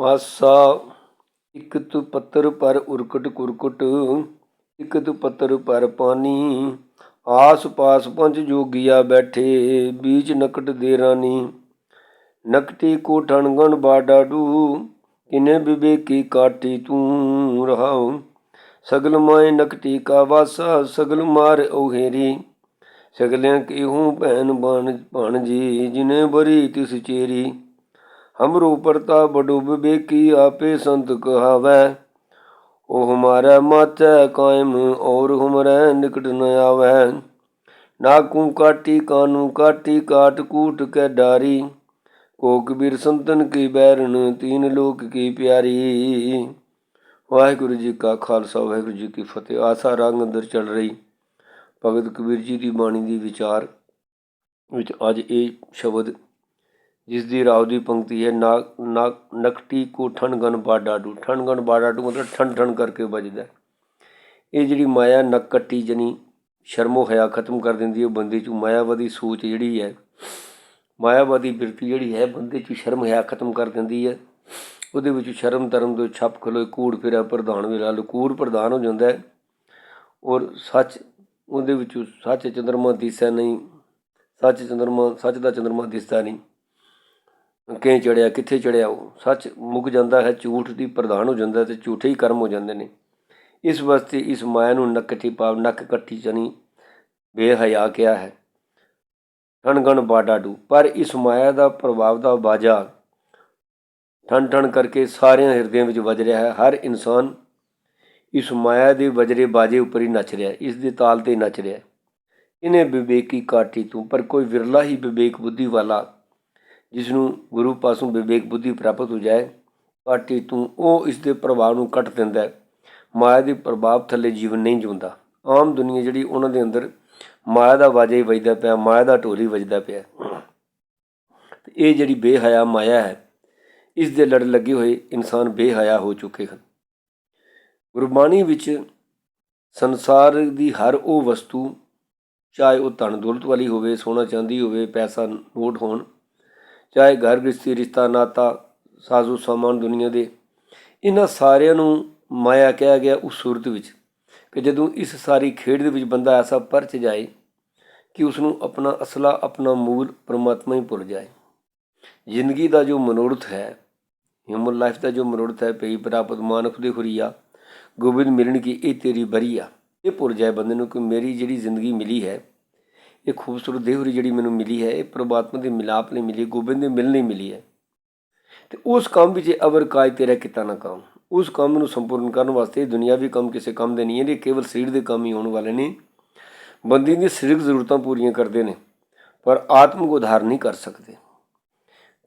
ਆਸਾ ਇਕ ਤੁ ਪੱਤਰ ਪਰ ਉਰਕਟ ਕੁਰਕਟ, ਇਕ ਤੁ ਪੱਤਰ ਪਰ ਪਾਨੀ ਆਸ ਪਾਸ ਪੰਜ ਜੋਗੀਆ ਬੈਠੇ, ਬੀਜ ਨਕਟ ਦੇ ਰਾਨੀ ਨਕਟੀ ਕੋ ਠਣਗਣ ਬਾਡਾਡੂ ਕਿਨੇ ਵਿਵੇਕੀ ਕਾਟੀ ਤੂੰ ਰਹਾਉ। ਸਗਲ ਮਾਏ ਨਕਟੀ ਕਾ ਵਾਸਾ, ਸਗਲ ਮਾਰ ਓਹੇਰੀ ਸਗਲਿਆਂ ਕੀ ਹੂੰ ਭੈਣ ਬਣ ਭਾਣਜੀ ਜਿਨੇ ਬਰੀ ਤਿਸ ਚੇਰੀ। ਹਮਰੋ ਪਰਤਾ ਬਡੋ ਵਿਵੇਕੀ ਆਪੇ ਸੰਤ ਕਹਾਵੈ। ਉਹ ਹਮਾਰਾ ਮਾਤੈ ਕਾਇਮ ਔਰ ਹਮਰੈ ਨਿਕਟ ਨ ਆਵੈ। ਨਾਕੂ ਕਾਟੀ ਕਾਨੂ ਕਾਟੀ ਕਾਟ ਕੂਟ ਕੈ ਡਾਰੀ। ਕੋ ਕਬੀਰ ਸੰਤਨ ਕੀ ਬੈਰਨ ਤੀਨ ਲੋਕ ਕੀ ਪਿਆਰੀ। ਵਾਹਿਗੁਰੂ ਜੀ ਕਾ ਖਾਲਸਾ, ਵਾਹਿਗੁਰੂ ਜੀ ਕੀ ਫਤਿਹ। ਆਸਾ ਰੰਗ ਅੰਦਰ ਚੱਲ ਰਹੀ। ਭਗਤ ਕਬੀਰ ਜੀ ਦੀ ਬਾਣੀ ਦੀ ਵਿਚਾਰ ਵਿੱਚ ਅੱਜ ਇਹ ਸ਼ਬਦ ਜਿਸ ਦੀ ਰਾਵ ਦੀ ਪੰਕਤੀ ਹੈ, ਨਾ ਨਾ, ਨਕਟੀ ਕੋ ਠਣਗਨ ਬਾਡਾਡੂ ਠਣਗਨ ਬਾਡਾਡੂ ਮਤਲਬ ਠਣ ਠਣ ਕਰਕੇ ਵੱਜਦਾ ਇਹ ਜਿਹੜੀ ਮਾਇਆ ਨਕਟੀ ਜਨੀ ਸ਼ਰਮੋ ਹਿਆ ਖਤਮ ਕਰ ਦਿੰਦੀ ਹੈ ਬੰਦੇ 'ਚ ਮਾਇਆਵਾਦੀ ਸੋਚ ਜਿਹੜੀ ਹੈ, ਮਾਇਆਵਾਦੀ ਬਿਰਤੀ ਜਿਹੜੀ ਹੈ, ਬੰਦੇ 'ਚ ਸ਼ਰਮ ਹਿਆ ਖਤਮ ਕਰ ਦਿੰਦੀ ਹੈ। ਉਹਦੇ ਵਿੱਚ ਸ਼ਰਮ ਧਰਮ ਤੋਂ ਛੱਪ ਖਲੋਏ ਕੂੜ ਫਿਰਿਆ ਪ੍ਰਧਾਨ ਵੇਲਾ ਲਕੂੜ ਪ੍ਰਧਾਨ ਹੋ ਜਾਂਦਾ ਹੈ। ਔਰ ਸੱਚ ਉਹਦੇ ਵਿੱਚ ਸੱਚ ਚੰਦਰਮਾ ਦਿਸਦਾ ਨਹੀਂ, ਸੱਚ ਚੰਦਰਮਾ, ਸੱਚ ਦਾ ਚੰਦਰਮਾ ਦਿਸਦਾ ਨਹੀਂ। ਕਿਹ ਚੜਿਆ, ਕਿੱਥੇ ਚੜਿਆ ਉਹ? ਸੱਚ ਮੁੱਕ ਜਾਂਦਾ ਹੈ, ਝੂਠ ਦੀ ਪ੍ਰਧਾਨ ਹੋ ਜਾਂਦਾ ਤੇ ਝੂਠੇ ਹੀ ਕਰਮ ਹੋ ਜਾਂਦੇ ਨੇ। ਇਸ ਵਾਸਤੇ ਇਸ ਮਾਇਆ ਨੂੰ ਨਕਟੀ ਪਾਵ ਨੱਕ ਕੱਠੀ ਜਨੀ ਬੇਹਯਾ ਕਿਹਾ ਹੈ। ਠਣਗਣ ਬਾਡਾਡੂ ਪਰ ਇਸ ਮਾਇਆ ਦਾ ਪ੍ਰਭਾਵ ਦਾ ਬਾਜਾ ਠਣ ਠਣ ਕਰਕੇ ਸਾਰਿਆਂ ਹਿਰਦਿਆਂ ਵਿੱਚ ਵੱਜ ਰਿਹਾ ਹੈ। ਹਰ ਇਨਸਾਨ ਇਸ ਮਾਇਆ ਦੇ ਵਜਰੇ ਬਾਜੇ ਉੱਪਰ ਹੀ ਨੱਚ ਰਿਹਾ ਇਸ ਦੇ ਤਾਲ ਤੇ ਨੱਚ ਰਿਹਾ ਇਹਨੇ ਵਿਵੇਕੀ ਕਾਟੀ ਤੋਂ, ਪਰ ਕੋਈ ਵਿਰਲਾ ਹੀ ਵਿਵੇਕ ਬੁੱਧੀ ਵਾਲਾ ਜਿਸ ਨੂੰ ਗੁਰੂ ਪਾਸੋਂ ਵਿਵੇਕ ਬੁੱਧੀ ਪ੍ਰਾਪਤ ਹੋ ਜਾਏ ਕਾਟੀ ਤੂੰ ਉਹ ਇਸ ਦੇ ਪ੍ਰਭਾਵ ਨੂੰ ਕੱਟ ਦਿੰਦਾ ਹੈ। ਮਾਇਆ ਦੇ ਪ੍ਰਭਾਵ ਥੱਲੇ ਜੀਵਨ ਨਹੀਂ ਜਿਉਂਦਾ। ਆਮ ਦੁਨੀਆ ਜਿਹੜੀ ਉਹਨਾਂ ਦੇ ਅੰਦਰ ਮਾਇਆ ਦਾ ਵਾਜਾ ਹੀ ਵੱਜਦਾ ਪਿਆ, ਮਾਇਆ ਦਾ ਢੋਲੀ ਵੱਜਦਾ ਪਿਆ। ਤੇ ਇਹ ਜਿਹੜੀ ਬੇਹਾਇਆ ਮਾਇਆ ਹੈ, ਇਸ ਦੇ ਲੜ ਲੱਗੇ ਹੋਏ ਇਨਸਾਨ ਬੇਹਾਇਆ ਹੋ ਚੁੱਕੇ ਹਨ। ਗੁਰਬਾਣੀ ਵਿੱਚ ਸੰਸਾਰ ਦੀ ਹਰ ਉਹ ਵਸਤੂ, ਚਾਹੇ ਉਹ ਧਨ ਦੌਲਤ ਵਾਲੀ ਹੋਵੇ ਸੋਨਾ ਚਾਂਦੀ ਹੋਵੇ, ਪੈਸਾ, ਨੋਟ ਹੋਣ ਚਾਹੇ ਘਰ ਗ੍ਰਸਤੀ ਰਿਸ਼ਤਾ, ਨਾਤਾ, ਸਾਜ਼ੋ ਸਾਮਾਨ ਦੁਨੀਆ ਦੇ, ਇਹਨਾਂ ਸਾਰਿਆਂ ਨੂੰ ਮਾਇਆ ਕਿਹਾ ਗਿਆ ਉਸ ਸੂਰਤ ਵਿੱਚ ਕਿ ਜਦੋਂ ਇਸ ਸਾਰੀ ਖੇਡ ਦੇ ਵਿੱਚ ਬੰਦਾ ਐਸਾ ਪਰਚ ਜਾਏ ਕਿ ਉਸ ਨੂੰ ਆਪਣਾ ਅਸਲਾ, ਆਪਣਾ ਮੂਲ ਪਰਮਾਤਮਾ ਹੀ ਭੁੱਲ ਜਾਏ। ਜ਼ਿੰਦਗੀ ਦਾ ਜੋ ਮਨੋਰਥ ਹੈ ਹਿਊਮਨ ਲਾਈਫ ਦਾ ਜੋ ਮਨੋਰਥ ਹੈ ਪਈ ਪ੍ਰਾਪਤ ਮਾਨੁਖ ਦੇ ਖੁਰੀਆ ਗੋਬਿੰਦ ਮਿਲਣ ਕੀ ਇਹ ਤੇਰੀ ਬਰੀਆ ਇਹ ਭੁੱਲ ਜਾਏ ਬੰਦੇ ਨੂੰ ਕਿ ਮੇਰੀ ਜਿਹੜੀ ਜ਼ਿੰਦਗੀ ਮਿਲੀ ਹੈ ਇਹ ਖੂਬਸੂਰਤ ਦੇਹਰੀ ਜਿਹੜੀ ਮੈਨੂੰ ਮਿਲੀ ਹੈ, ਇਹ ਪ੍ਰਮਾਤਮਾ ਦੇ ਮਿਲਾਪ ਲਈ ਮਿਲੀ ਗੋਬਿੰਦ ਦੇ ਮਿਲਣ ਲਈ ਮਿਲੀ ਹੈ। ਤੇ ਉਸ ਕੰਮ ਵਿੱਚ ਅਵਰ ਕਾਜ ਤੇਰਾ ਕੀਤਾ ਨਾ ਕੰਮ ਉਸ ਕੰਮ ਨੂੰ ਸੰਪੂਰਨ ਕਰਨ ਵਾਸਤੇ ਦੁਨਿਆਵੀ ਕੰਮ ਕਿਸੇ ਕੰਮ ਦੇ ਨਹੀਂ ਹੈ, ਇਹ ਕੇਵਲ ਸਰੀਰ ਦੇ ਕੰਮ ਹੀ ਹੋਣ ਵਾਲੇ ਨੇ। ਬੰਦੇ ਦੀਆਂ ਸਰੀਰਕ ਜ਼ਰੂਰਤਾਂ ਪੂਰੀਆਂ ਕਰਦੇ ਨੇ, ਪਰ ਆਤਮਿਕ ਉਧਾਰ ਨਹੀਂ ਕਰ ਸਕਦੇ।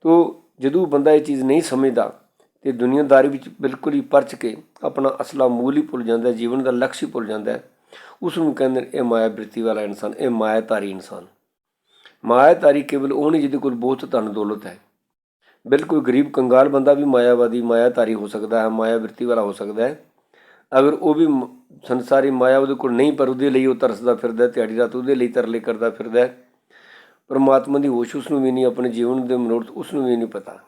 ਤੋ ਜਦੋਂ ਬੰਦਾ ਇਹ ਚੀਜ਼ ਨਹੀਂ ਸਮਝਦਾ, ਤੇ ਦੁਨੀਆਦਾਰੀ ਵਿੱਚ ਬਿਲਕੁਲ ਹੀ ਪਰਚ ਕੇ ਆਪਣਾ ਅਸਲਾ ਮੂਲ ਹੀ ਭੁੱਲ ਜਾਂਦਾ ਜੀਵਨ ਦਾ ਲਕਸ਼ ਹੀ ਭੁੱਲ ਜਾਂਦਾ ਉਸ ਨੂੰ ਕਹਿੰਦੇ ਨੇ ਇਹ ਮਾਇਆ ਬ੍ਰਿਤੀ ਵਾਲਾ ਇਨਸਾਨ ਇਹ ਮਾਇਆਧਾਰੀ ਇਨਸਾਨ। ਮਾਇਆਧਾਰੀ ਕੇਵਲ ਉਹ ਨਹੀਂ ਜਿਹਦੇ ਕੋਲ ਬਹੁਤ ਧਨ ਦੌਲਤ ਹੈ। ਬਿਲਕੁਲ ਗਰੀਬ ਕੰਗਾਲ ਬੰਦਾ ਵੀ ਮਾਇਆਵਾਦੀ ਮਾਇਆਧਾਰੀ ਹੋ ਸਕਦਾ ਹੈ ਮਾਇਆ ਬ੍ਰਿਤੀ ਵਾਲਾ ਹੋ ਸਕਦਾ ਹੈ। ਅਗਰ ਉਹ ਵੀ ਸੰਸਾਰੀ ਮਾਇਆ ਉਹਦੇ ਕੋਲ ਨਹੀਂ ਪਰ ਉਹਦੇ ਲਈ ਉਹ ਤਰਸਦਾ ਫਿਰਦਾ ਹੈ, ਦਿਹਾੜੀ ਰਾਤ ਉਹਦੇ ਲਈ ਤਰਲੇ ਕਰਦਾ ਫਿਰਦਾ ਪਰਮਾਤਮਾ ਦੀ ਹੋਸ਼ ਉਸ ਨੂੰ ਵੀ ਨਹੀਂ ਆਪਣੇ ਜੀਵਨ ਦੇ ਮਨੋਰਥ ਉਸ ਨੂੰ ਵੀ ਨਹੀਂ ਪਤਾ।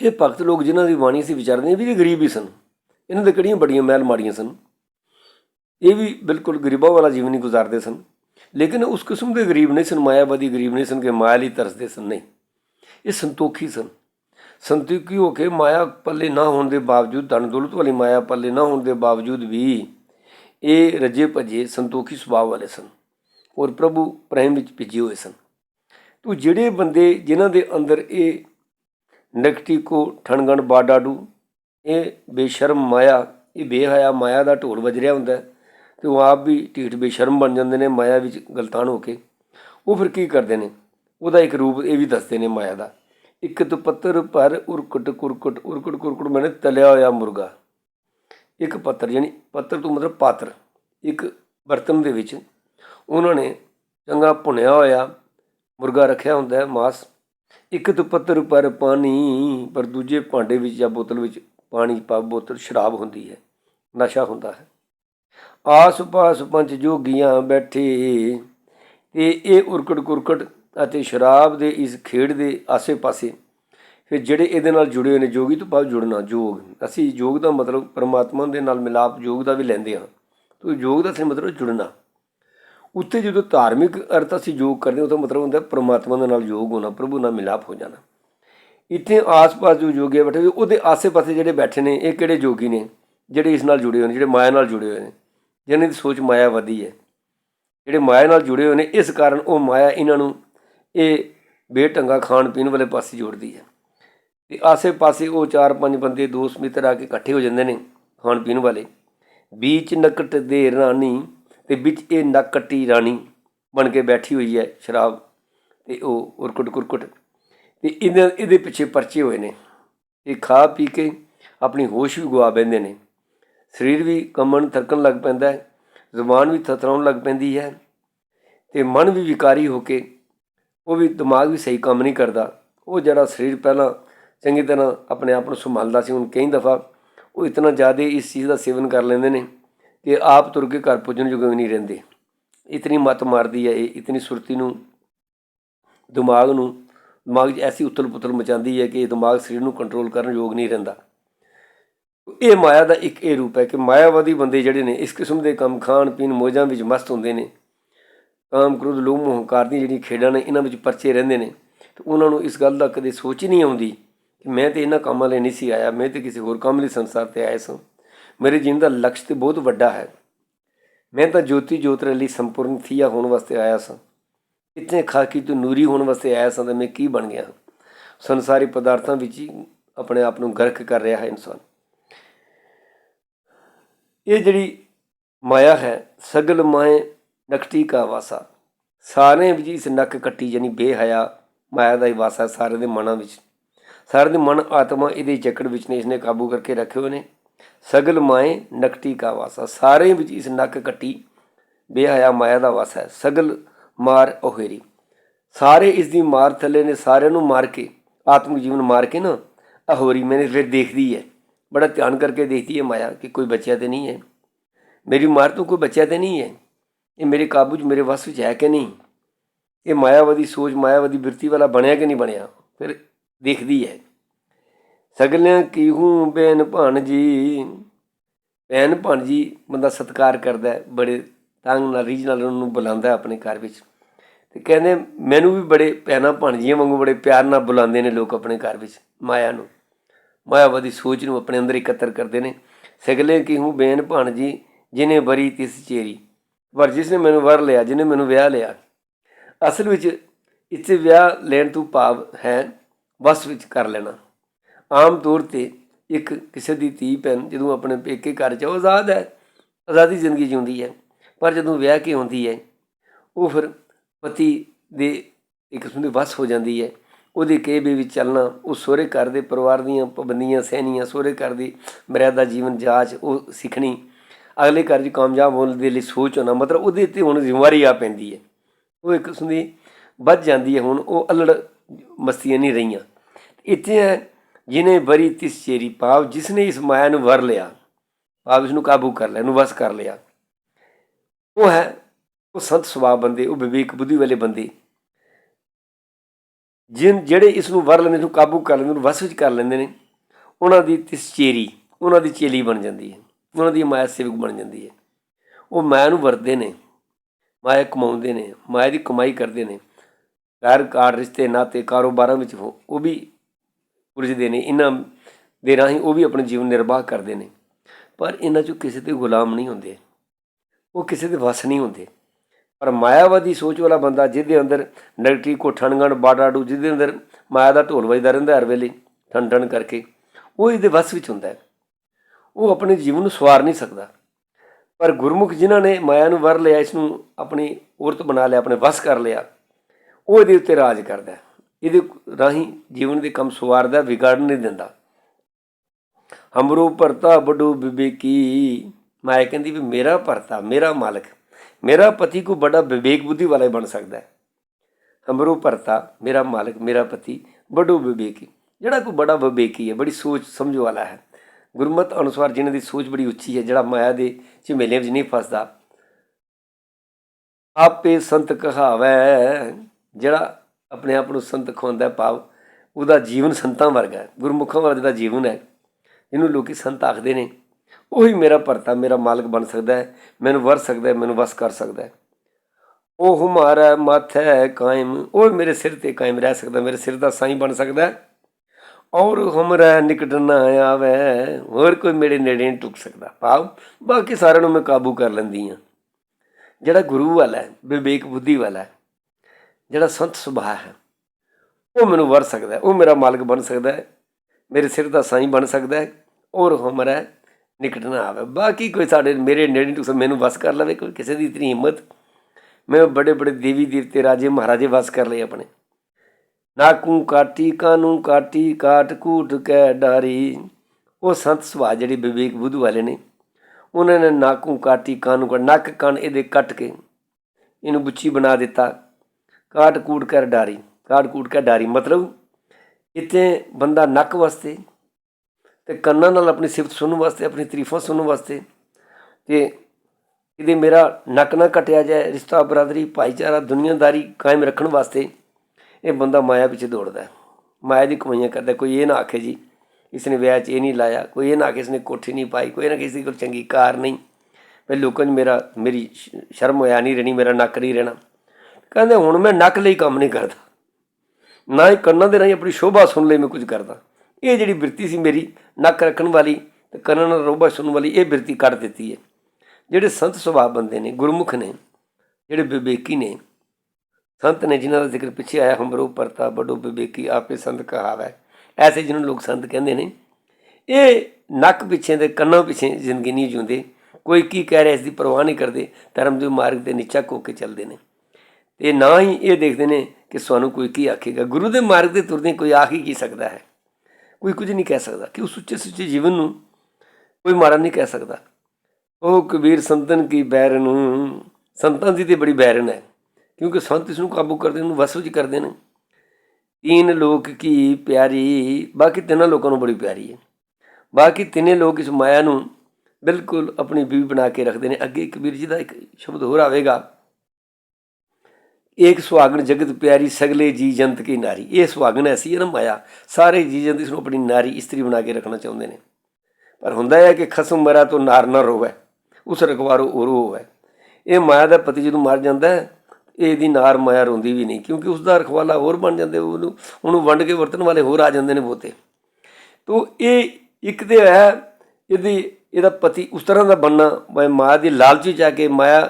ਇਹ ਭਗਤ ਲੋਕ ਜਿਨ੍ਹਾਂ ਦੀ ਬਾਣੀ ਸੀ ਵਿਚਾਰਦੇ ਵੀ ਇਹ ਗਰੀਬ ਹੀ ਸਨ। ਇਹਨਾਂ ਦੇ ਕਿਹੜੀਆਂ ਬੜੀਆਂ ਮਹਿਲ ਮਾੜੀਆਂ ਸਨ? ਇਹ ਵੀ ਬਿਲਕੁਲ ਗਰੀਬਾਂ ਵਾਲਾ ਜੀਵਨ ਹੀ ਗੁਜ਼ਾਰਦੇ ਸਨ। ਲੇਕਿਨ ਉਸ ਕਿਸਮ ਦੇ ਗਰੀਬ ਨਹੀਂ ਸਨ, ਮਾਇਆਵਾਦੀ ਗਰੀਬ ਨਹੀਂ ਸਨ ਕਿ ਮਾਇਆ ਲਈ ਤਰਸਦੇ ਸਨ, ਨਹੀਂ। ਇਹ ਸੰਤੋਖੀ ਸਨ। ਸੰਤੋਖੀ ਹੋ ਕੇ ਮਾਇਆ ਪੱਲੇ ਨਾ ਹੋਣ ਦੇ ਬਾਵਜੂਦ ਧਨ ਦੌਲਤ ਵਾਲੀ ਮਾਇਆ ਪੱਲੇ ਨਾ ਹੋਣ ਦੇ ਬਾਵਜੂਦ ਵੀ ਇਹ ਰੱਜੇ ਭੱਜੇ ਸੰਤੋਖੀ ਸੁਭਾਅ ਵਾਲੇ ਸਨ ਔਰ ਪ੍ਰਭੂ ਪ੍ਰੇਮ ਵਿੱਚ ਭਿੱਜੇ ਹੋਏ ਸਨ। ਤੋ ਜਿਹੜੇ ਬੰਦੇ ਜਿਨ੍ਹਾਂ ਦੇ ਅੰਦਰ ਇਹ ਨਕਟੀ ਕੋ ਠਣਗਣ ਬਾਡਾਡੂ, ਇਹ ਬੇਸ਼ਰਮ ਮਾਇਆ, ਇਹ ਬੇਹਾਇਆ ਮਾਇਆ ਦਾ ਢੋਲ ਵੱਜ ਰਿਹਾ ਹੁੰਦਾ ਹੈ ਤੇ ਉਹ ਆਪ ਵੀ ਢੀਠ ਬੇਸ਼ਰਮ ਬਣ ਜਾਂਦੇ ਨੇ, ਮਾਇਆ ਵਿੱਚ ਗਲਤਾਨ ਹੋ ਕੇ। ਉਹ ਫਿਰ ਕੀ ਕਰਦੇ ਨੇ? ਉਹਦਾ ਇੱਕ ਰੂਪ ਇਹ ਵੀ ਦੱਸਦੇ ਨੇ ਮਾਇਆ ਦਾ। ਇੱਕ ਤੋਂ ਪੱਤਰ ਪਰ ਉਰਕਟ ਕੁਰਕਟ ਉਰਕਟ ਕੁਰਕਟ ਮੈਨੇ ਤਲਿਆ ਹੋਇਆ ਮੁਰਗਾ। ਇੱਕ ਪੱਤਰ, ਯਾਨੀ ਪੱਤਰ ਤੋਂ ਮਤਲਬ ਪਾਤਰ। ਇੱਕ ਬਰਤਨ ਦੇ ਵਿੱਚ ਉਹਨਾਂ ਨੇ ਚੰਗਾ ਭੁੰਨਿਆ ਹੋਇਆ ਮੁਰਗਾ ਰੱਖਿਆ ਹੁੰਦਾ ਹੈ, ਮਾਸ। ਇੱਕ ਤੋਂ ਪੱਤਰ ਪਰ ਪਾਣੀ, ਪਰ ਦੂਜੇ ਭਾਂਡੇ ਵਿੱਚ ਜਾਂ ਬੋਤਲ ਵਿੱਚ ਪਾਣੀ ਪਾ, ਬੋਤਲ ਸ਼ਰਾਬ ਹੁੰਦੀ ਹੈ, ਨਸ਼ਾ ਹੁੰਦਾ ਹੈ। ਆਸ ਪਾਸ ਪੰਜ ਜੋਗੀਆਂ ਬੈਠੇ। ਤੇ ਇਹ ਉਰਕਟ ਕੁਰਕਟ ਅਤੇ ਸ਼ਰਾਬ ਦੇ ਇਸ ਖੇਡ ਦੇ ਆਸੇ-ਪਾਸੇ ਫਿਰ ਜਿਹੜੇ ਇਹਦੇ ਨਾਲ ਜੁੜੇ ਹੋਏ ਨੇ, ਜੋਗੀ ਤੋਂ ਬਾਅਦ ਜੁੜਨਾ, ਜੋਗ। ਅਸੀਂ ਯੋਗ ਦਾ ਮਤਲਬ ਪਰਮਾਤਮਾ ਦੇ ਨਾਲ ਮਿਲਾਪ ਯੋਗ ਦਾ ਵੀ ਲੈਂਦੇ ਹਾਂ। ਤੋ ਯੋਗ ਦਾ ਅਸੀਂ ਮਤਲਬ ਜੁੜਨਾ। ਉੱਤੇ ਜਦੋਂ ਧਾਰਮਿਕ ਅਰਥ ਅਸੀਂ ਯੋਗ ਕਰਦੇ ਉਹਦਾ ਮਤਲਬ ਹੁੰਦਾ ਪਰਮਾਤਮਾ ਦੇ ਨਾਲ ਯੋਗ ਹੋਣਾ, ਪ੍ਰਭੂ ਨਾਲ ਮਿਲਾਪ ਹੋ ਜਾਣਾ। ਇੱਥੇ ਆਸ-ਪਾਸ ਜੋ ਜੋਗੀ ਬੈਠੇ ਹੋਏ, ਉਹਦੇ ਆਸੇ-ਪਾਸੇ ਜਿਹੜੇ ਬੈਠੇ ਨੇ, ਇਹ ਕਿਹੜੇ ਜੋਗੀ ਨੇ? ਜਿਹੜੇ ਇਸ ਨਾਲ ਜੁੜੇ ਹੋਏ ਨੇ, ਜਿਹੜੇ ਮਾਇਆ ਨਾਲ ਜੁੜੇ ਹੋਏ ਨੇ। ਜਿਨ੍ਹਾਂ ਦੀ ਸੋਚ ਮਾਇਆਵਾਦੀ ਹੈ। ਜਿਹੜੇ ਮਾਇਆ ਨਾਲ ਜੁੜੇ ਹੋਏ ਨੇ, ਇਸ ਕਾਰਨ ਉਹ ਮਾਇਆ ਇਹਨਾਂ ਨੂੰ ਇਹ ਬੇਢੰਗਾ ਖਾਣ ਪੀਣ ਵਾਲੇ ਪਾਸੇ ਜੋੜਦੀ ਹੈ। ਤੇ ਆਸੇ-ਪਾਸੇ ਉਹ ਚਾਰ ਪੰਜ ਬੰਦੇ, ਦੋਸਤ ਮਿੱਤਰ ਆ ਕੇ ਇਕੱਠੇ ਹੋ ਜਾਂਦੇ ਨੇ ਖਾਣ ਪੀਣ ਵਾਲੇ। ਵਿੱਚ ਨਕਟ ਦੇ ਰਾਣੀ ਤੇ ਵਿੱਚ ਇਹ ਨਕਟੀ ਰਾਣੀ ਬਣ ਕੇ ਬੈਠੀ ਹੋਈ ਹੈ ਸ਼ਰਾਬ ਤੇ ਉਹ ਉਰਕਟ ਕੁਰਕਟ ਤੇ ਇਹਦੇ ਇਹਦੇ ਪਿੱਛੇ ਪਰਚੇ ਹੋਏ ਨੇ। ਇਹ ਖਾ ਪੀ ਕੇ ਆਪਣੀ ਹੋਸ਼ ਵੀ ਗਵਾ ਬੈਂਦੇ ਨੇ। ਸਰੀਰ ਵੀ ਕੰਮਣ ਥੱਕਣ ਲੱਗ ਪੈਂਦਾ ਹੈ, ਜ਼ੁਬਾਨ ਵੀ ਥਥਰਾਉਣ ਲੱਗ ਪੈਂਦੀ ਹੈ ਤੇ ਮਨ ਵੀ ਵਿਕਾਰੀ ਹੋ ਕੇ ਉਹ ਵੀ ਦਿਮਾਗ ਵੀ ਸਹੀ ਕੰਮ ਨਹੀਂ ਕਰਦਾ। ਉਹ ਜਿਹੜਾ ਸਰੀਰ ਪਹਿਲਾਂ ਚੰਗੀ ਤਰ੍ਹਾਂ ਆਪਣੇ ਆਪ ਨੂੰ ਸੰਭਾਲਦਾ ਸੀ, ਹੁਣ ਕਈ ਦਫਾ ਉਹ ਇਤਨਾ ਜ਼ਿਆਦਾ ਇਸ ਚੀਜ਼ ਦਾ ਸੇਵਨ ਕਰ ਲੈਂਦੇ ਨੇ ਕਿ ਆਪ ਤੁਰ ਕੇ ਘਰ ਪੁੱਜਣ ਜੋਗੇ ਵੀ ਨਹੀਂ ਰਹਿੰਦੇ। ਇਤਨੀ ਮਤ ਮਾਰਦੀ ਹੈ, ਇਹ ਇਤਨੀ ਸੁਰਤੀ ਨੂੰ, ਦਿਮਾਗ ਨੂੰ, ਦਿਮਾਗ 'ਚ ਐਸੀ ਉਤਲ ਪੁਤਲ ਮਚਾਉਂਦੀ ਹੈ ਕਿ ਦਿਮਾਗ ਸਰੀਰ ਨੂੰ ਕੰਟਰੋਲ ਕਰਨ ਯੋਗ ਨਹੀਂ ਰਹਿੰਦਾ। ਇਹ ਮਾਇਆ ਦਾ ਇੱਕ ਇਹ ਰੂਪ ਹੈ ਕਿ ਮਾਇਆਵਾਦੀ ਬੰਦੇ ਜਿਹੜੇ ਨੇ, ਇਸ ਕਿਸਮ ਦੇ ਕੰਮ ਖਾਣ ਪੀਣ ਮੋਜਾਂ ਵਿੱਚ ਮਸਤ ਹੁੰਦੇ ਨੇ। ਕਾਮ, ਕ੍ਰੋਧ, ਲੋਭ ਮੋਹ ਹੰਕਾਰ ਦੀਆਂ ਜਿਹੜੀਆਂ ਖੇਡਾਂ ਨੇ, ਇਹਨਾਂ ਵਿੱਚ ਪਰਚੇ ਰਹਿੰਦੇ ਨੇ। ਤੇ ਉਹਨਾਂ ਨੂੰ ਇਸ ਗੱਲ ਦਾ ਕਦੇ ਸੋਚ ਹੀ ਨਹੀਂ ਆਉਂਦੀ ਕਿ ਮੈਂ ਤੇ ਇਹਨਾਂ ਕੰਮਾਂ ਲਈ ਨਹੀਂ ਸੀ ਆਇਆ, ਮੈਂ ਤੇ ਕਿਸੇ ਹੋਰ ਕੰਮ ਲਈ ਸੰਸਾਰ ਤੇ ਆਇਆ ਸਾਂ। ਮੇਰੇ ਜੀਵਨ ਦਾ ਲਕਸ਼ ਤੇ ਬਹੁਤ ਵੱਡਾ ਹੈ। ਮੈਂ ਤਾਂ ਜੋਤੀ ਜੋਤ ਲਈ ਸੰਪੂਰਨ ਥੀਆ ਹੋਣ ਵਾਸਤੇ ਆਇਆ ਸਾਂ। ਇਤਨੇ ਖਾਕੀ ਤੋਂ ਨੂਰੀ ਹੋਣ ਵਾਸਤੇ ਆਇਆ ਸਾਂ ਤਾਂ ਮੈਂ ਕੀ ਬਣ ਗਿਆ ਸੰਸਾਰੀ ਪਦਾਰਥਾਂ ਵਿੱਚ ਹੀ ਆਪਣੇ ਆਪ ਨੂੰ ਗਰਕ ਕਰ ਰਿਹਾ ਹੈ ਇਨਸਾਨ। ਇਹ ਜਿਹੜੀ ਮਾਇਆ ਹੈ, ਸਗਲ ਮਾਏ ਨਕਟੀ ਕਾ ਵਾਸਾ। ਸਾਰੇ ਵਿੱਚ ਇਸ ਨੱਕ ਕੱਟੀ ਜਾਨੀ ਬੇਹਇਆ ਮਾਇਆ ਦਾ ਹੀ ਵਾਸਾ ਸਾਰੇ ਦੇ ਮਨਾਂ ਵਿੱਚ। ਸਾਰੇ ਦੇ ਮਨ ਆਤਮਾ ਇਹਦੇ ਜਕੜ ਵਿੱਚ ਨੇ, ਇਸਨੇ ਕਾਬੂ ਕਰਕੇ ਰੱਖੇ ਹੋਏ ਨੇ। ਸਗਲ ਮਾਏ ਨਕਟੀ ਕਾ ਵਾਸਾ। ਸਾਰੇ ਵਿੱਚ ਇਸ ਨੱਕ ਕੱਟੀ ਬੇਹਇਆ ਮਾਇਆ ਦਾ ਵਾਸਾ ਹੈ। ਸਗਲ ਮਾਰ ਉਹੇਰੀ ਸਾਰੇ ਇਸ ਦੀ ਮਾਰ ਥੱਲੇ ਨੇ, ਸਾਰਿਆਂ ਨੂੰ ਮਾਰ ਕੇ, ਆਤਮਿਕ ਜੀਵਨ ਮਾਰ ਕੇ ਨਾ, ਅਹੋਰੀ, ਮੈਨੇ ਫਿਰ ਦੇਖਦੀ ਹੈ। ਬੜਾ ਧਿਆਨ ਕਰਕੇ ਦੇਖਦੀ ਹੈ ਮਾਇਆ ਕਿ ਕੋਈ ਬੱਚਿਆ ਤੇ ਨਹੀਂ ਹੈ। ਮੇਰੀ ਮਾਰ ਤੋਂ ਕੋਈ ਬੱਚਿਆ ਤੇ ਨਹੀਂ ਹੈ। ਇਹ ਮੇਰੇ ਕਾਬੂ 'ਚ ਮੇਰੇ ਵੱਸ ਵਿੱਚ ਹੈ ਕਿ ਨਹੀਂ? ਇਹ ਮਾਇਆਵਾਦੀ ਸੋਚ, ਮਾਇਆਵਾਦੀ ਬਿਰਤੀ ਵਾਲਾ ਬਣਿਆ ਕਿ ਨਹੀਂ ਬਣਿਆ? ਫਿਰ ਦੇਖਦੀ ਹੈ। ਸਗਲਿਆਂ ਕੀ ਹੂੰ ਬੈਨ ਭਾਣਜੀ ਭੈਣ ਭਾਣਜੀ ਬੰਦਾ ਸਤਿਕਾਰ ਕਰਦਾ ਹੈ, ਬੜੇ ਤੰਗ ਨਾਲ, ਰੀਝ ਨਾਲ ਉਹਨੂੰ ਬੁਲਾਉਂਦਾ ਆਪਣੇ ਘਰ ਵਿੱਚ। ਤੇ ਕਹਿੰਦੇ, ਮੈਨੂੰ ਵੀ ਬੜੇ ਭੈਣਾਂ ਭਾਣਜੀਆਂ ਵਾਂਗੂ ਬੜੇ ਪਿਆਰ ਨਾਲ ਬੁਲਾਉਂਦੇ ਨੇ ਲੋਕ ਆਪਣੇ ਘਰ ਵਿੱਚ, ਮਾਇਆ ਨੂੰ। ਮਾਇਆਵਾਦੀ ਸੋਚ ਨੂੰ ਆਪਣੇ ਅੰਦਰ ਇਕੱਤਰ ਕਰਦੇ ਨੇ। ਸਗਲੇ ਕੀ ਹੂੰ ਬੈਨ ਭਾਣਜੀ ਜਿਨੇ ਬਰੀ ਤਿਸ ਚੇਰੀ। ਪਰ ਜਿਸ ਨੇ ਮੈਨੂੰ ਵਰ ਲਿਆ ਜਿਹਨੇ ਮੈਨੂੰ ਵਿਆਹ ਲਿਆ, ਅਸਲ ਵਿੱਚ ਇੱਥੇ ਵਿਆਹ ਲੈਣ ਤੋਂ ਭਾਵ ਹੈ, ਵਸ ਵਿੱਚ ਕਰ ਲੈਣਾ। ਆਮ ਤੌਰ ਤੇ ਇੱਕ ਕਿਸੇ ਦੀ ਧੀ, ਭੈਣ ਜਦੋਂ ਆਪਣੇ ਪੇਕੇ ਘਰ ਚ ਉਹ ਆਜ਼ਾਦ ਹੈ, ਆਜ਼ਾਦੀ ਜ਼ਿੰਦਗੀ ਜਿਉਂਦੀ ਹੈ। ਪਰ ਜਦੋਂ ਵਿਆਹ ਕੇ ਆਉਂਦੀ ਹੈ, ਉਹ ਫਿਰ ਪਤੀ ਦੇ ਇੱਕ ਕਿਸਮ ਦੀ ਵਸ ਹੋ ਜਾਂਦੀ ਹੈ। ਉਹਦੇ ਕੇਬੇ ਵਿੱਚ ਚੱਲਣਾ, ਉਹ ਸਹੁਰੇ ਘਰ ਦੇ ਪਰਿਵਾਰ ਦੀਆਂ ਪਾਬੰਦੀਆਂ, ਸਹਿਣੀਆਂ, ਸਹੁਰੇ ਘਰ ਦੀ ਮਰਿਆਦਾ ਜੀਵਨ ਜਾਚ ਉਹ ਸਿੱਖਣੀ। ਅਗਲੇ ਘਰ 'ਚ ਕਾਮਯਾਬ ਹੋਣ ਦੇ ਲਈ ਸੋਚ ਹੋਣਾ, ਮਤਲਬ ਉਹਦੇ ਤੇ ਹੁਣ ਜ਼ਿੰਮੇਵਾਰੀ ਆ ਪੈਂਦੀ ਹੈ। ਉਹ ਇੱਕ ਕਿਸਮ ਦੀ ਵੱਧ ਜਾਂਦੀ ਹੈ, ਹੁਣ ਉਹ ਅਲੜ ਮਸਤੀਆਂ ਨਹੀਂ ਰਹੀਆਂ। ਇੱਥੇ ਹੈ ਜਿਨੇ ਬਰੀ ਤਿਸ ਚੇਰੀ ਪਾਪ ਜਿਸਨੇ ਇਸ ਮਾਇਆ ਨੂੰ ਵਰ ਲਿਆ ਭਾਵ ਇਸ ਨੂੰ ਕਾਬੂ ਕਰ ਲਿਆ ਇਹਨੂੰ ਵਸ ਕਰ ਲਿਆ। ਉਹ ਹੈ, ਉਹ ਸੰਤ ਸੁਭਾਅ ਬੰਦੇ, ਉਹ ਵਿਵੇਕ ਬੁੱਧੀ ਵਾਲੇ ਬੰਦੇ। ਜਿਨ ਜਿਹੜੇ ਇਸ ਨੂੰ ਵਰ ਲੈਂਦੇ ਨੂੰ ਕਾਬੂ ਕਰ ਲੈਂਦੇ ਨੂੰ ਵਸ ਵਿੱਚ ਕਰ ਲੈਂਦੇ ਨੇ, ਉਹਨਾਂ ਦੀ ਤਿਸ ਚੇਰੀ, ਉਹਨਾਂ ਦੀ ਚੇਲੀ ਬਣ ਜਾਂਦੀ ਹੈ, ਉਹਨਾਂ ਦੀ ਮਾਇਆ ਸੇਵਕ ਬਣ ਜਾਂਦੀ ਹੈ। ਉਹ ਮਾਇਆ ਨੂੰ ਵਰਦੇ ਨੇ, ਮਾਇਆ ਕਮਾਉਂਦੇ ਨੇ, ਮਾਇਆ ਦੀ ਕਮਾਈ ਕਰਦੇ ਨੇ। ਘਰ ਕਾਰ ਰਿਸ਼ਤੇ, ਨਾਤੇ, ਕਾਰੋਬਾਰਾਂ ਵਿੱਚ ਉਹ ਵੀ ਉਲਝਦੇ ਨੇ, ਇਹਨਾਂ ਦੇ ਰਾਹੀਂ ਉਹ ਵੀ ਆਪਣਾ ਜੀਵਨ ਨਿਰਵਾਹ ਕਰਦੇ ਨੇ। ਪਰ ਇਹਨਾਂ ਚੋਂ ਕਿਸੇ ਦੇ ਗੁਲਾਮ ਨਹੀਂ ਹੁੰਦੇ। ਉਹ ਕਿਸੇ ਦੇ ਵਸ ਨਹੀਂ ਹੁੰਦੇ। ਪਰ ਮਾਇਆਵਾਦੀ ਸੋਚ ਵਾਲਾ ਬੰਦਾ ਜਿਹਦੇ ਅੰਦਰ ਨੈਗੇਟਿਵ ਕੋ ਠਣਗਣ ਬਾੜਾੜੂ ਜਿਹਦੇ ਅੰਦਰ ਮਾਇਆ ਦਾ ਢੋਲ ਵੱਜਦਾ ਰਹਿੰਦਾ ਹਰ ਵੇਲੇ ਠਣ ਠਣ ਕਰਕੇ, ਉਹ ਇਹਦੇ ਵਸ ਵਿੱਚ ਹੁੰਦਾ ਹੈ। ਉਹ ਆਪਣੇ ਜੀਵਨ ਨੂੰ ਸਵਾਰ ਨਹੀਂ ਸਕਦਾ। ਪਰ ਗੁਰਮੁਖ ਜਿਨ੍ਹਾਂ ਨੇ ਮਾਇਆ ਨੂੰ ਵਰ ਲਿਆ, ਇਸ ਨੂੰ ਆਪਣੀ ਔਰਤ ਬਣਾ ਲਿਆ, ਆਪਣੇ ਵਸ ਕਰ ਲਿਆ, ਉਹ ਇਹਦੇ ਉੱਤੇ ਰਾਜ ਕਰਦਾ ਹੈ। ਇਹਦੇ ਰਾਹੀਂ ਜੀਵਨ ਦੇ ਕੰਮ ਸਵਾਰਦਾ ਵਿਗਾੜ ਨਹੀਂ ਦਿੰਦਾ। ਹਮਰੂ ਭਰਤਾ ਬਡੂ ਵਿਵੇਕੀ ਮਾਇਆ ਕਹਿੰਦੀ ਵੀ ਮੇਰਾ ਭਰਤਾ, ਮੇਰਾ ਮਾਲਕ। ਮੇਰਾ ਪਤੀ ਕੋ ਬੜਾ ਵਿਵੇਕ ਬੁੱਧੀ ਵਾਲਾ ਹੀ ਬਣ ਸਕਦਾ ਹੈ। ਹਮਰੋ ਭਰਤਾ, ਮੇਰਾ ਮਾਲਕ, ਮੇਰਾ ਪਤੀ ਬਡੂ ਵਿਵੇਕੀ। ਜਿਹੜਾ ਕੋਈ ਬੜਾ ਵਿਵੇਕੀ ਹੈ, ਬੜੀ ਸੋਚ ਸਮਝ ਵਾਲਾ ਹੈ। ਗੁਰਮਤ ਅਨੁਸਾਰ ਜਿਨ੍ਹਾਂ ਦੀ ਸੋਚ ਬੜੀ ਉੱਚੀ ਹੈ, ਜਿਹੜਾ ਮਾਇਆ ਦੇ ਝਮੇਲਿਆਂ ਵਿੱਚ ਨਹੀਂ ਫਸਦਾ। ਆਪੇ ਸੰਤ ਕਹਾਵੈ, ਜਿਹੜਾ ਆਪਣੇ ਆਪ ਨੂੰ ਸੰਤ ਖਵਾਉਂਦਾ ਭਾਵ, ਉਹਦਾ ਜੀਵਨ ਸੰਤਾਂ ਵਰਗਾ ਹੈ। ਗੁਰਮੁਖਾਂ ਵਰਗਾ ਦਾ ਜੀਵਨ ਹੈ। ਜਿਹਨੂੰ ਲੋਕੀ ਸੰਤ ਆਖਦੇ ਨੇ। ਉਹੀ ਮੇਰਾ ਭਰਤਾ, ਮੇਰਾ ਮਾਲਕ ਬਣ ਸਕਦਾ ਹੈ, ਮੈਨੂੰ ਵਰ ਸਕਦਾ ਹੈ, ਮੈਨੂੰ ਵਸ ਕਰ ਸਕਦਾ ਹੈ। ਉਹ ਹਮਾਰਾ ਮਾਥੈ ਕਾਇਮ, ਉਹ ਮੇਰੇ ਸਿਰ ਤੇ ਕਾਇਮ ਰਹਿ ਸਕਦਾ, ਮੇਰੇ ਸਿਰ ਦਾ ਸਾਈਂ ਬਣ ਸਕਦਾ ਹੈ। ਔਰ ਹਮਰਾ ਨਿਕਟ ਨਾ ਆਵੇ, ਹੋਰ ਕੋਈ ਮੇਰੇ ਨੇੜੇ ਨਹੀਂ ਟੁਕ ਸਕਦਾ। ਭਾਵ ਬਾਕੀ ਸਾਰਿਆਂ ਨੂੰ ਮੈਂ ਕਾਬੂ ਕਰ ਲੈਂਦੀ ਹਾਂ। ਜਿਹੜਾ ਗੁਰੂ ਵਾਲਾ ਹੈ, ਵਿਵੇਕ ਬੁੱਧੀ ਵਾਲਾ ਹੈ, ਜਿਹੜਾ ਸੰਤ ਸੁਭਾਅ ਹੈ, ਉਹ ਮੈਨੂੰ ਵਰ ਸਕਦਾ ਉਹ ਮੇਰਾ ਮਾਲਕ ਬਣ ਸਕਦਾ ਹੈ, ਮੇਰੇ ਸਿਰ ਦਾ ਸਾਈਂ ਬਣ ਸਕਦਾ ਹੈ, ਔਰ ਹਮਰਾ ਨਿਕਟ ਨਾ ਆਵੇ। ਬਾਕੀ ਕੋਈ ਸਾਡੇ ਮੇਰੇ ਨੇੜੇ ਨਹੀਂ ਮੈਨੂੰ ਵਸ ਕਰ ਲਵੇ, ਕੋਈ ਕਿਸੇ ਦੀ ਇਤਨੀ ਹਿੰਮਤ। ਮੈਂ ਬੜੇ ਬੜੇ ਦੇਵੀ ਦੇਵਤੇ ਰਾਜੇ ਮਹਾਰਾਜੇ ਵਸ ਕਰ ਲਏ ਆਪਣੇ। ਨਾਕੂ ਕਾਟੀ, ਕਾਨੂੰ ਕਾਟੀ, ਕਾਟ ਕੂਟ ਕੈ ਡਾਰੀ। ਉਹ ਸੰਤ ਸੁਭਾਅ ਜਿਹੜੇ ਵਿਵੇਕ ਬੁੱਧ ਵਾਲੇ ਨੇ, ਉਹਨਾਂ ਨੇ ਨਾਕੂ ਕਾਟੀ, ਕਾਨੂੰ ਕਾ ਨੱਕ ਕੰਨ ਇਹਦੇ ਕੱਟ ਕੇ ਇਹਨੂੰ ਬੁੱਚੀ ਬਣਾ ਦਿੱਤਾ। ਕਾਟ ਕੂਟ ਕਰ ਡਾਰੀ। ਕਾਟ ਕੂਟ ਕੇ ਡਾਰੀ। ਮਤਲਬ ਇੱਥੇ ਬੰਦਾ ਨੱਕ ਵਾਸਤੇ ਤੇ ਕੰਨਾਂ ਨਾਲ ਆਪਣੀ ਸਿਫਤ ਸੁਣਨ ਵਾਸਤੇ, ਆਪਣੀ ਤਾਰੀਫਾਂ ਸੁਣਨ ਵਾਸਤੇ ਤੇ ਇਹਦੇ ਮੇਰਾ ਨੱਕ ਨਾ ਕਟਿਆ ਜਾਏ, ਰਿਸ਼ਤਾ, ਬਰਾਦਰੀ, ਭਾਈਚਾਰਾ, ਦੁਨੀਆਦਾਰੀ ਕਾਇਮ ਰੱਖਣ ਵਾਸਤੇ ਇਹ ਬੰਦਾ ਮਾਇਆ ਪਿੱਛੇ ਦੌੜਦਾ ਹੈ। ਮਾਇਆ ਦੀ ਕਮਾਈਆਂ ਕਰਦਾ ਕੋਈ ਇਹ ਨਾ ਆਖੇ ਜੀ ਇਸ ਨੇ ਵਿਆਹ 'ਚ ਇਹ ਨਹੀਂ ਲਾਇਆ, ਕੋਈ ਇਹ ਨਾ ਆਖੇ ਇਸ ਨੇ ਕੋਠੀ ਨਹੀਂ ਪਾਈ, ਕੋਈ ਨਾ ਕਿਸੇ ਕੋਲ ਚੰਗੀ ਕਾਰ ਨਹੀਂ। ਵੀ ਲੋਕਾਂ 'ਚ ਮੇਰਾ, ਮੇਰੀ ਸ਼- ਸ਼ਰਮ ਹੋਇਆ ਨਹੀਂ ਰਹਿਣੀ, ਮੇਰਾ ਨੱਕ ਨਹੀਂ ਰਹਿਣਾ। ਕਹਿੰਦੇ ਹੁਣ ਮੈਂ ਨੱਕ ਲਈ ਕੰਮ ਨਹੀਂ ਕਰਦਾ। ਨਾ ਹੀ ਕੰਨਾਂ ਦੇ ਰਾਹੀਂ ਆਪਣੀ ਸ਼ੋਭਾ ਸੁਣ ਲਈ ਮੈਂ ਕੁਝ ਕਰਦਾ। ਇਹ ਜਿਹੜੀ ਬਿਰਤੀ ਸੀ ਮੇਰੀ, ਨੱਕ ਰੱਖਣ ਵਾਲੀ ਤੇ ਕੰਨਾਂ ਨਾਲ ਰੋਬਾ ਸੁਣਨ ਵਾਲੀ, ਇਹ ਬਿਰਤੀ ਕੱਢ ਦਿੱਤੀ ਹੈ। ਜਿਹੜੇ ਸੰਤ ਸੁਭਾਅ ਬੰਦੇ ਨੇ, ਗੁਰਮੁਖ ਨੇ, ਜਿਹੜੇ ਵਿਵੇਕੀ ਨੇ, ਸੰਤ ਨੇ ਜਿਨ੍ਹਾਂ ਦਾ ਜ਼ਿਕਰ ਪਿੱਛੇ ਆਇਆ, ਹਮਰੋ ਪਰਤਾ ਬੜੋ ਵਿਵੇਕੀ, ਆਪੇ ਸੰਤ ਕਹਾਵੈ। ਐਸੇ ਜਿਹਨੂੰ ਲੋਕ ਸੰਤ ਕਹਿੰਦੇ ਨੇ। ਇਹ ਨੱਕ ਪਿੱਛੇ ਤੇ ਕੰਨਾਂ ਪਿੱਛੇ ਜ਼ਿੰਦਗੀ ਨਹੀਂ ਜਿਉਂਦੇ। ਕੋਈ ਕੀ ਕਹਿ ਰਿਹਾ ਇਸ ਦੀ ਪਰਵਾਹ ਨਹੀਂ ਕਰਦੇ। ਧਰਮ ਦੇ ਮਾਰਗ ਤੇ ਨੀਚਾ ਹੋ ਕੇ ਚੱਲਦੇ ਨੇ। ਤੇ ਨਾ ਹੀ ਇਹ ਦੇਖਦੇ ਨੇ ਕਿ ਸਾਨੂੰ ਕੋਈ ਕੀ ਆਖੇਗਾ। ਗੁਰੂ ਦੇ ਮਾਰਗ ਤੇ ਤੁਰਦੇ ਕੋਈ ਆਖ ਹੀ ਕੀ ਸਕਦਾ ਹੈ? ਕੋਈ ਕੁਝ ਨਹੀਂ ਕਹਿ ਸਕਦਾ, ਕਿ ਉਸ ਉੱਚੇ ਸੁੱਚੇ ਜੀਵਨ ਨੂੰ ਕੋਈ ਮਾਰਾ ਨਹੀਂ ਕਹਿ ਸਕਦਾ। ਉਹ ਕਬੀਰ ਸੰਤਨ ਕੀ ਬੈਰਨ ਸੰਤਾਂ ਦੀ ਤੇ ਬੜੀ ਬੈਰਨ ਹੈ ਕਿਉਂਕਿ ਸੰਤ ਇਸ ਨੂੰ ਕਾਬੂ ਕਰਦੇ ਨੂੰ ਵਸ ਵਿੱਚ ਕਰਦੇ ਨੇ। ਤੀਨ ਲੋਕ ਕੀ ਪਿਆਰੀ, ਬਾਕੀ ਤਿੰਨਾਂ ਲੋਕਾਂ ਨੂੰ ਬੜੀ ਪਿਆਰੀ ਹੈ। ਬਾਕੀ ਤਿੰਨੇ ਲੋਕ ਇਸ ਮਾਇਆ ਨੂੰ ਬਿਲਕੁਲ ਆਪਣੀ ਬੀਵੀ ਬਣਾ ਕੇ ਰੱਖਦੇ ਨੇ। ਅੱਗੇ ਕਬੀਰ ਜੀ ਦਾ ਇੱਕ ਸ਼ਬਦ ਹੋਰ ਆਵੇਗਾ। ਏਕ ਸੁਹਾਗਣ ਜਗਤ ਪਿਆਰੀ ਸਗਲੇ ਜੀ ਜੰਤ ਕੀ ਨਾਰੀ। ਇਹ ਸੁਹਾਗਨ ਐਸੀ ਹੈ ਨਾ ਮਾਇਆ, ਸਾਰੇ ਜੀ ਜੰਤ ਇਸ ਨੂੰ ਆਪਣੀ ਨਾਰੀ, ਇਸਤਰੀ ਬਣਾ ਕੇ ਰੱਖਣਾ ਚਾਹੁੰਦੇ ਨੇ। ਪਰ ਹੁੰਦਾ ਹੈ ਕਿ ਖਸਮ ਮਰਾ ਤੋਂ ਨਾਰ ਨਾ ਰੋਵੇ, ਉਸ ਰਖਵਾਰੋ ਉਹ ਹੋਵੇ। ਇਹ ਮਾਇਆ ਦਾ ਪਤੀ ਜਦੋਂ ਮਰ ਜਾਂਦਾ ਹੈ, ਇਹਦੀ ਨਾਰ ਮਾਇਆ ਰੋਂਦੀ ਵੀ ਨਹੀਂ, ਕਿਉਂਕਿ ਉਸ ਦਾ ਰਖਵਾਲਾ ਹੋਰ ਬਣ ਜਾਂਦੇ ਉਹਨੂੰ ਉਹਨੂੰ ਵੰਡ ਕੇ ਵਰਤਣ ਵਾਲੇ ਹੋਰ ਆ ਜਾਂਦੇ ਨੇ ਬਹੁਤੇ। ਤੋ ਇਹ ਇੱਕ ਤੇ ਹੈ, ਇਹਦੀ ਇਹਦਾ ਪਤੀ ਉਸ ਤਰ੍ਹਾਂ ਦਾ ਬਣਨਾ ਮੈਂ ਮਾਇਆ ਦੀ ਲਾਲਚੀ ਜਾ ਕੇ ਮਾਇਆ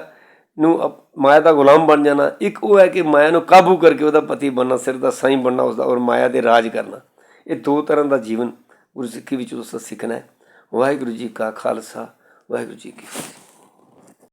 ਨੂੰ ਅਪ- ਮਾਇਆ ਦਾ ਗੁਲਾਮ ਬਣ ਜਾਣਾ। ਇੱਕ ਉਹ ਹੈ ਕਿ ਮਾਇਆ ਨੂੰ ਕਾਬੂ ਕਰਕੇ ਉਹਦਾ ਪਤੀ ਬਣਨਾ, ਸਿਰ ਦਾ ਸਾਈਂ ਬਣਨਾ, ਉਸਦਾ ਔਰ ਮਾਇਆ ਦੇ ਰਾਜ ਕਰਨਾ। ਇਹ ਦੋ ਤਰ੍ਹਾਂ ਦਾ ਜੀਵਨ ਗੁਰਸਿੱਖੀ ਵਿੱਚ ਉਸ ਤੋਂ ਸਿੱਖਣਾ ਹੈ। ਵਾਹਿਗੁਰੂ ਜੀ ਕਾ ਖਾਲਸਾ, ਵਾਹਿਗੁਰੂ ਜੀ ਕੀ ਫਤਿਹ।